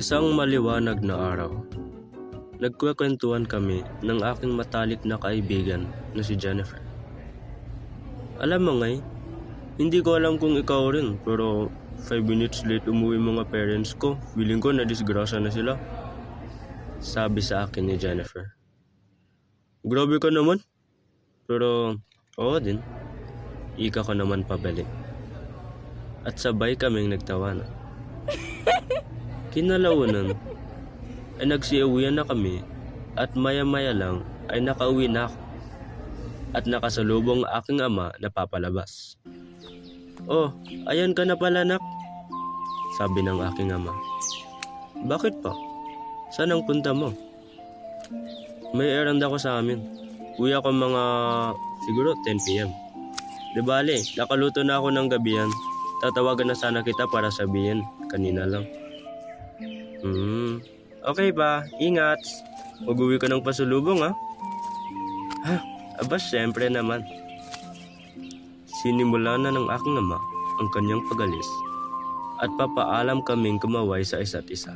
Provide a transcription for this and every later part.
Isang maliwanag na araw, nagkwekwentuhan kami ng aking matalik na kaibigan na si Jennifer. Alam mo ngay, hindi ko alam kung ikaw rin pero 5 minutes late umuwi mga parents ko. Feeling ko na disgrasya na sila. Sabi sa akin ni Jennifer. Grabe ka naman. Pero oo din. Ika ko naman pabalik. At sabay kaming nagtawanan. Kinalaunan ay nagsiuwian na kami at maya-maya lang ay nakauwi na ako at nakasalubong aking ama na papalabas. Oh, ayan ka na pala nak, sabi ng aking ama. Bakit pa? Saan ang punta mo? May errand ako sa amin. Uwi ako mga siguro 10pm. Di bale, nakaluto na ako ng gabihan. Tatawagan na sana kita para sabihin. Kanina lang. Hmm. Okay ba? Ingat. Mag-uwi ka ng pasulubong ha? Ha? Aba, syempre naman. Sinimula na ng aking ama ang kanyang pagalis at papaalam kaming kumaway sa isa't isa.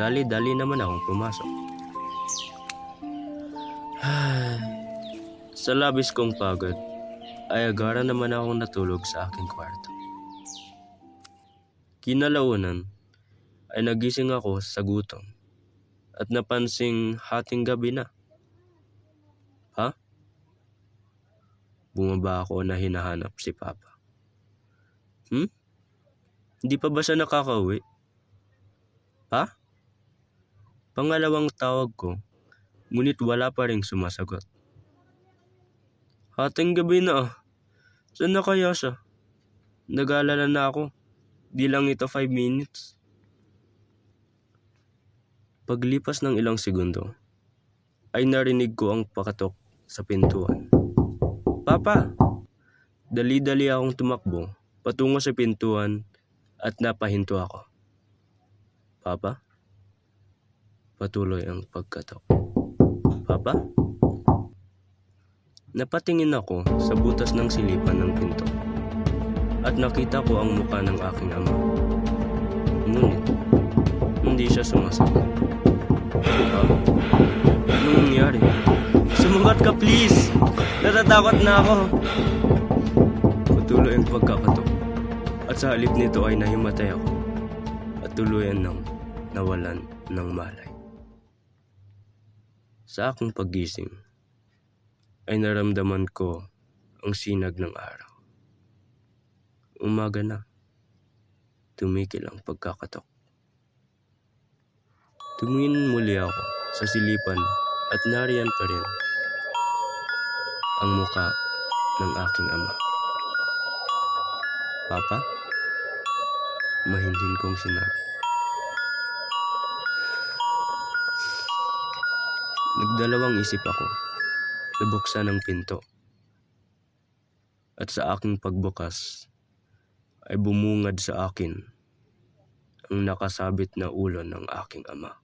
Dali-dali naman akong pumasok. sa labis kong pagod, ay agara naman akong natulog sa aking kwarto. Kinalaunan ay nagising ako sa gutom at napansing hating gabi na. Ha? Bumaba ako na hinahanap si Papa. Hmm? Hindi pa ba siya nakakauwi? Pa? Pangalawang tawag ko, ngunit wala pa rin sumasagot. Hating gabi na ah. Saan na kaya siya? Nag-aalala na ako. Di lang ito 5 minutes. Paglipas ng ilang segundo, ay narinig ko ang pakatok sa pintuan. Papa! Dali-dali akong tumakbo patungo sa pintuan at napahinto ako. Papa? Patuloy ang pagkatok. Papa? Napatingin ako sa butas ng silipan ng pinto at nakita ko ang muka ng aking ama. Ngunit, hindi siya sumasagot. Anong nangyari? Sumagot ka please! Natatakot na ako! Patuloy ang pagkakatok at sa halip nito ay nahimatay ako at tuluyan ng nawalan ng malay. Sa aking paggising, ay naramdaman ko ang sinag ng araw. Umaga na. Tumikil ang pagkakatok. Tumingin muli ako sa silipan at nariyan pa rin ang muka ng aking ama. Papa? Mahinhin kong sinabi. Nagdalawang isip ako nabuksan ang pinto. At sa aking pagbukas ay bumungad sa akin ang nakasabit na ulo ng aking ama.